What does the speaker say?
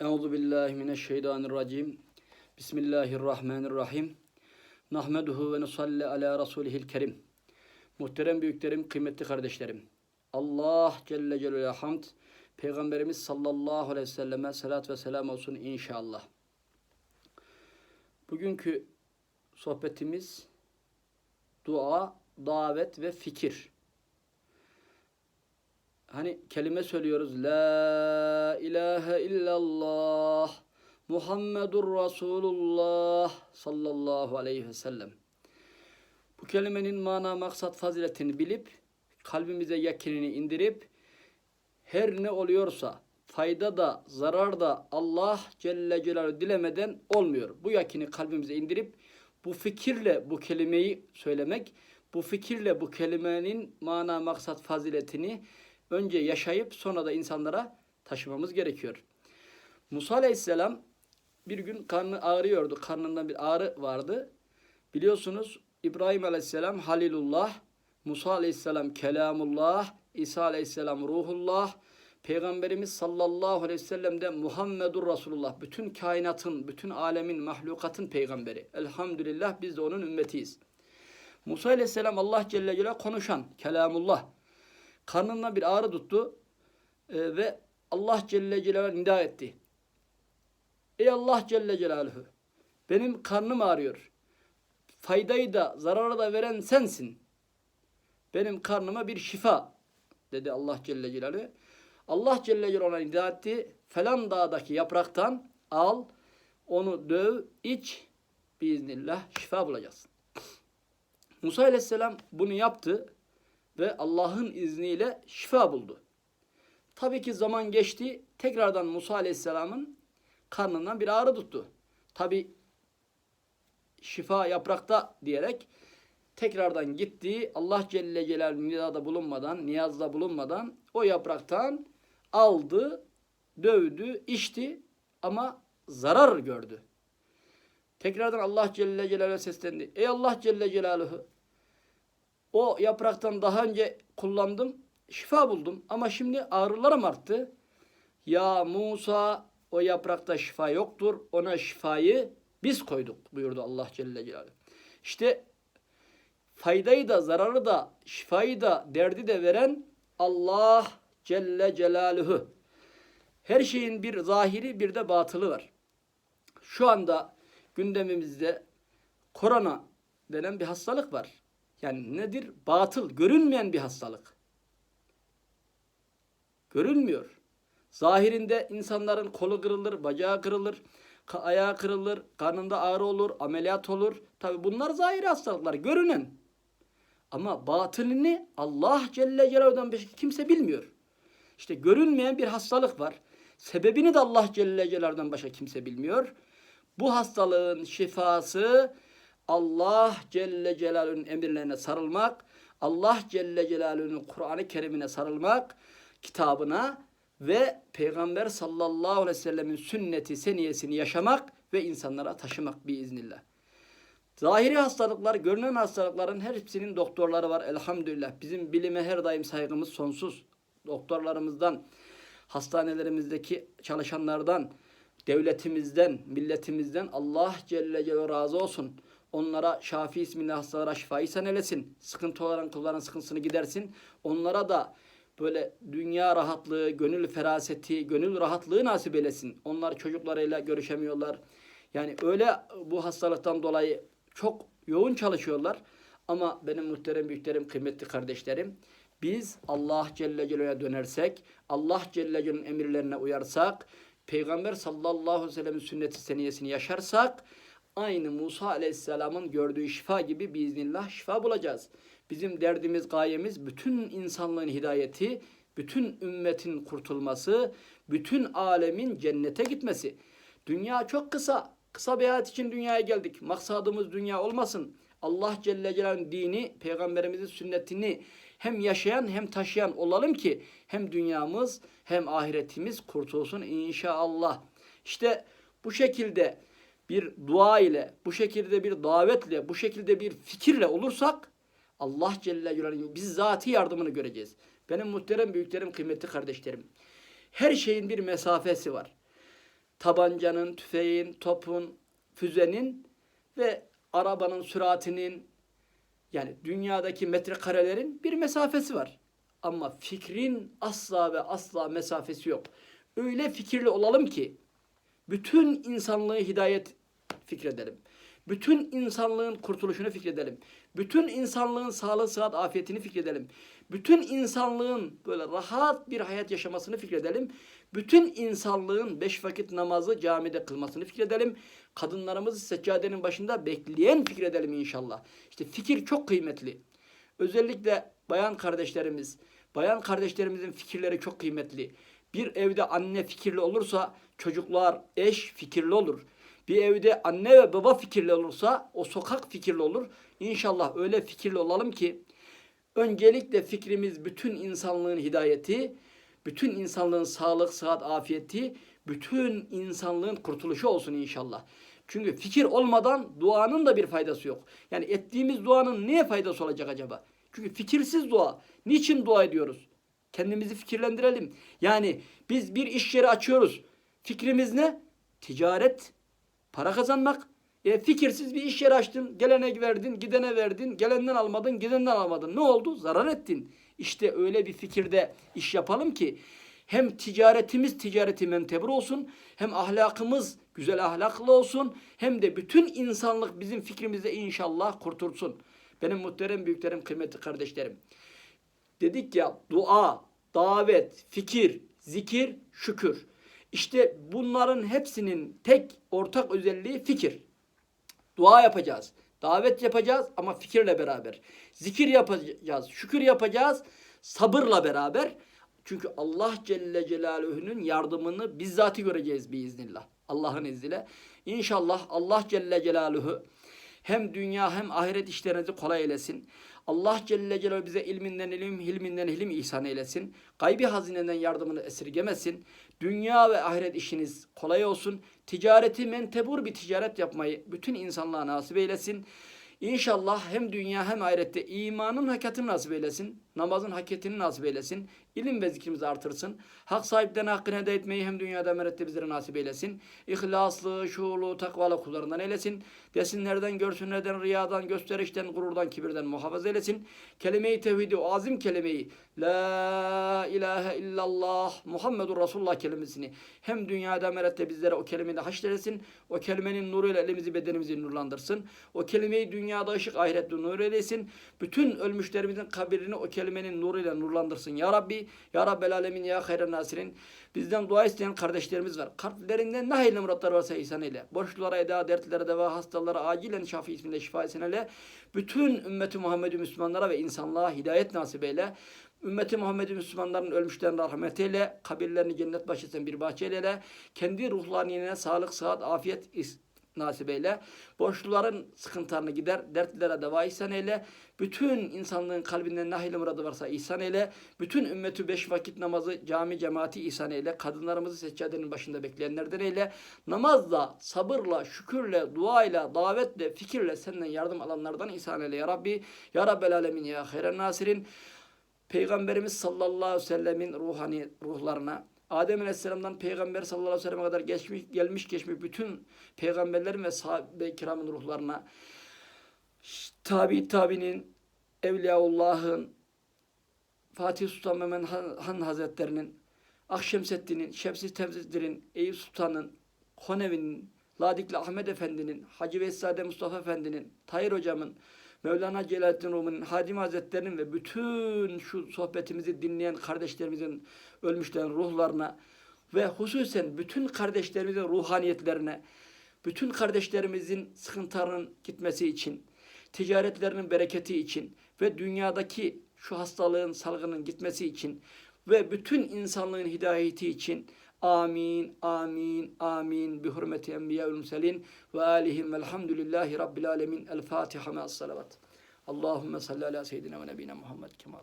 Euzu billahi mineşşeytanirracim. Bismillahirrahmanirrahim. Nahmeduhu ve nusalli ala rasulihil kerim. Muhterem büyüklerim, kıymetli kardeşlerim. Allah Celle Celaluhu'ya hamd. Peygamberimiz sallallahu aleyhi ve selleme salat ve selam olsun inşallah. Bugünkü sohbetimiz dua, davet ve fikir. Hani kelime söylüyoruz. La ilahe illallah Muhammedur Resulullah sallallahu aleyhi ve sellem. Bu kelimenin mana, maksat, faziletini bilip kalbimize yakinini indirip her ne oluyorsa fayda da zarar da Allah Celle Celaluhu dilemeden olmuyor. Bu yakini kalbimize indirip bu fikirle bu kelimeyi söylemek, bu fikirle bu kelimenin mana, maksat, faziletini önce yaşayıp sonra da insanlara taşımamız gerekiyor. Musa Aleyhisselam bir gün karnı ağrıyordu. Karnında bir ağrı vardı. Biliyorsunuz İbrahim Aleyhisselam Halilullah, Musa Aleyhisselam Kelamullah, İsa Aleyhisselam Ruhullah, Peygamberimiz sallallahu aleyhi ve sellem de Muhammedur Resulullah. Bütün kainatın, bütün alemin, mahlukatın peygamberi. Elhamdülillah biz de onun ümmetiyiz. Musa Aleyhisselam Allah Celle Celaluhu konuşan, kelamullah. Karnından bir ağrı tuttu e, ve Allah Celle Celaluhu nida etti. Ey Allah Celle Celaluhu benim karnım ağrıyor. Faydayı da zararı da veren sensin. Benim karnıma bir şifa dedi Allah Celle Celaluhu. Allah Celle Celaluhu'na nida etti. Falan dağdaki yapraktan al, onu döv, iç. Biiznillah şifa bulacaksın. Musa Aleyhisselam bunu yaptı ve Allah'ın izniyle şifa buldu. Tabii ki zaman geçti. Tekrardan Musa Aleyhisselam'ın karnından bir ağrı tuttu. Tabii şifa yaprakta diyerek tekrardan gitti. Allah Celle Celaluhu nidada bulunmadan, niyazda bulunmadan o yapraktan aldı, dövdü, içti ama zarar gördü. Tekrardan Allah Celle Celaluhu seslendi. Ey Allah Celle Celaluhu o yapraktan daha önce kullandım, şifa buldum ama şimdi ağrılarım arttı. Ya Musa o yaprakta şifa yoktur. Ona şifayı biz koyduk buyurdu Allah Celle Celaluhu. İşte faydayı da zararı da şifayı da derdi de veren Allah Celle Celaluhu. Her şeyin bir zahiri bir de batılı var. Şu anda gündemimizde korona denen bir hastalık var. Yani nedir? Batıl, görünmeyen bir hastalık. Görünmüyor. Zahirinde insanların kolu kırılır, bacağı kırılır, ayağı kırılır, karnında ağrı olur, ameliyat olur. Tabi bunlar zahiri hastalıklar, görünen. Ama batılını Allah Celle Celaluhu'dan başka kimse bilmiyor. İşte görünmeyen bir hastalık var. Sebebini de Allah Celle Celaluhu'dan başka kimse bilmiyor. Bu hastalığın şifası Allah Celle Celaluhu'nun emirlerine sarılmak, Allah Celle Celaluhu'nun Kur'an-ı Kerim'ine sarılmak, kitabına ve Peygamber sallallahu aleyhi ve sellemin sünneti seniyesini yaşamak ve insanlara taşımak biiznillah. Zahiri hastalıklar, görünen hastalıkların hepsinin doktorları var elhamdülillah. Bizim bilime her daim saygımız sonsuz. Doktorlarımızdan, hastanelerimizdeki çalışanlardan, devletimizden, milletimizden Allah Celle Celaluhu razı olsun. Onlara Şafi isminde hastalara şifayı sen eylesin. Sıkıntı olan kulların sıkıntısını gidersin. Onlara da böyle dünya rahatlığı, gönül feraseti, gönül rahatlığı nasip eylesin. Onlar çocuklarıyla görüşemiyorlar. Yani öyle bu hastalıktan dolayı çok yoğun çalışıyorlar. Ama benim muhterem büyüklerim, kıymetli kardeşlerim, biz Allah Celle Celaluhu'ya dönersek, Allah Celle Celaluhu'nun emirlerine uyarsak, Peygamber sallallahu aleyhi ve sellem'in sünneti seniyesini yaşarsak, aynı Musa aleyhisselamın gördüğü şifa gibi biiznillah şifa bulacağız. Bizim derdimiz, gayemiz bütün insanlığın hidayeti, bütün ümmetin kurtulması, bütün alemin cennete gitmesi. Dünya çok kısa. Kısa bir hayat için dünyaya geldik. Maksadımız dünya olmasın. Allah Celle Celaluhu'nun dini, peygamberimizin sünnetini hem yaşayan hem taşıyan olalım ki hem dünyamız hem ahiretimiz kurtulsun inşallah. İşte bu şekilde bir dua ile, bu şekilde bir davetle, bu şekilde bir fikirle olursak Allah Celle Celaluhu'nun bizzati yardımını göreceğiz. Benim muhterem büyüklerim, kıymetli kardeşlerim. Her şeyin bir mesafesi var. tabancanın, tüfeğin, topun, füzenin ve arabanın süratinin yani dünyadaki metrekarelerin bir mesafesi var. Ama fikrin asla ve asla mesafesi yok. Öyle fikirli olalım ki bütün insanlığı hidayet fikredelim. Bütün insanlığın kurtuluşunu fikredelim. Bütün insanlığın sağlık, sıhhat, afiyetini fikredelim. Bütün insanlığın böyle rahat bir hayat yaşamasını fikredelim. Bütün insanlığın beş vakit namazı camide kılmasını fikredelim. Kadınlarımızı seccadenin başında bekleyen fikredelim inşallah. İşte fikir çok kıymetli. Özellikle bayan kardeşlerimiz, bayan kardeşlerimizin fikirleri çok kıymetli. Bir evde anne fikirli olursa çocuklar, eş fikirli olur. Bir evde anne ve baba fikirli olursa o sokak fikirli olur. İnşallah öyle fikirli olalım ki öncelikle fikrimiz bütün insanlığın hidayeti, bütün insanlığın sağlık, sıhhat, afiyeti, bütün insanlığın kurtuluşu olsun inşallah. Çünkü fikir olmadan duanın da bir faydası yok. Yani ettiğimiz duanın neye faydası olacak acaba? Çünkü fikirsiz dua. Niçin dua ediyoruz? Kendimizi fikirlendirelim. Yani biz bir iş yeri açıyoruz. Fikrimiz ne? Ticaret, para kazanmak. E, fikirsiz bir iş yeri açtın, gelene verdin, gidene verdin, gelenden almadın, gidenden almadın. Ne oldu? Zarar ettin. İşte öyle bir fikirde iş yapalım ki hem ticaretimiz ticareti mentebur olsun, hem ahlakımız güzel ahlaklı olsun, hem de bütün insanlık bizim fikrimizde inşallah kurtulsun. Benim muhterem büyüklerim, kıymetli kardeşlerim. Dedik ya dua, davet, fikir, zikir, şükür. İşte bunların hepsinin tek ortak özelliği fikir. Dua yapacağız. Davet yapacağız ama fikirle beraber. Zikir yapacağız, şükür yapacağız sabırla beraber. Çünkü Allah Celle Celaluhu'nun yardımını bizzatı göreceğiz biiznillah. Allah'ın izniyle. İnşallah Allah Celle Celaluhu hem dünya hem ahiret işlerinizi kolay eylesin. Allah Celle Celaluhu bize ilminden ilim, hilminden hilim ihsan eylesin. Gaybi hazineden yardımını esirgemesin. Dünya ve ahiret işiniz kolay olsun. Ticareti mentebur bir ticaret yapmayı bütün insanlığa nasip eylesin. İnşallah hem dünya hem ahirette imanın hakikatini nasip eylesin. Namazın hakikatini nasip eylesin. İlim ve zikrimizi artırsın. Hak sahiplerine hakkını eda etmeyi hem dünyada hem ahirette bizlere nasip eylesin. İhlaslı, şuurlu, takvalı kullarından eylesin. Desinlerden, görsünlerden, riyadan, gösterişten, gururdan, kibirden muhafaza eylesin. Kelime-i tevhidi, o azim kelimeyi La ilahe illallah Muhammedur Resulullah kelimesini hem dünyada hem ahirette bizlere o kelimeyle haşredesin. O kelimenin nuruyla elimizi bedenimizi nurlandırsın. O kelimeyi dünyada ışık ahirette nur eylesin. Bütün ölmüşlerimizin kabrini o kelimenin nuruyla nurlandırsın. Ya Rabbi, Ya Rabbel Alemin, Ya Hayren Nasirin. Bizden dua isteyen kardeşlerimiz var. Kalplerinden ne hayırlı muratlar varsa ihsan eyle. Borçlulara eda, dertlere deva, hastalara acilen şafi isminde şifa etsin eyle. Bütün ümmeti Muhammed'i Müslümanlara ve insanlığa hidayet nasip eyle. Ümmeti Muhammed'i Müslümanların ölmüşlerine rahmet eyle. Kabirlerini cennet başlasın bir bahçe eyle. Kendi ruhlarını yine sağlık, sıhhat, afiyet nasip eyle. Borçluların sıkıntılarını gider, dertlilere deva ihsan eyle. Bütün insanlığın kalbinden nahil muradı varsa ihsan eyle. Bütün ümmeti beş vakit namazı cami cemaati ihsan eyle. Kadınlarımızı seccadenin başında bekleyenlerden eyle. Namazla, sabırla, şükürle, duayla, davetle, fikirle senden yardım alanlardan ihsan eyle ya Rabbi. Ya Rabbel Alemin ya hayren nasirin. Peygamberimiz sallallahu aleyhi ve sellemin ruhani ruhlarına, Adem Aleyhisselam'dan Peygamber sallallahu aleyhi ve selleme kadar geçmiş, gelmiş geçmiş bütün peygamberlerin ve sahabe kiramın ruhlarına, tabi tabinin, Evliyaullah'ın, Fatih Sultan Mehmet Han, Hazretlerinin, Akşemseddin'in, Şemsi Tevzir'in, Eyüp Sultan'ın, Konevi'nin, Ladikli Ahmet Efendi'nin, Hacı Veysade Mustafa Efendi'nin, Tahir Hocam'ın, Mevlana Celaleddin Rumi'nin, Hadim Hazretleri'nin ve bütün şu sohbetimizi dinleyen kardeşlerimizin ölmüşlerin ruhlarına ve hususen bütün kardeşlerimizin ruhaniyetlerine, bütün kardeşlerimizin sıkıntılarının gitmesi için, ticaretlerinin bereketi için ve dünyadaki şu hastalığın, salgının gitmesi için ve bütün insanlığın hidayeti için Amin, amin, amin. Bi hürmeti enbiya mürselin ve alihim velhamdülillahi rabbil alemin. El Fatiha me'as salavat. Allahümme salli ala seyyidina ve nebine Muhammed kema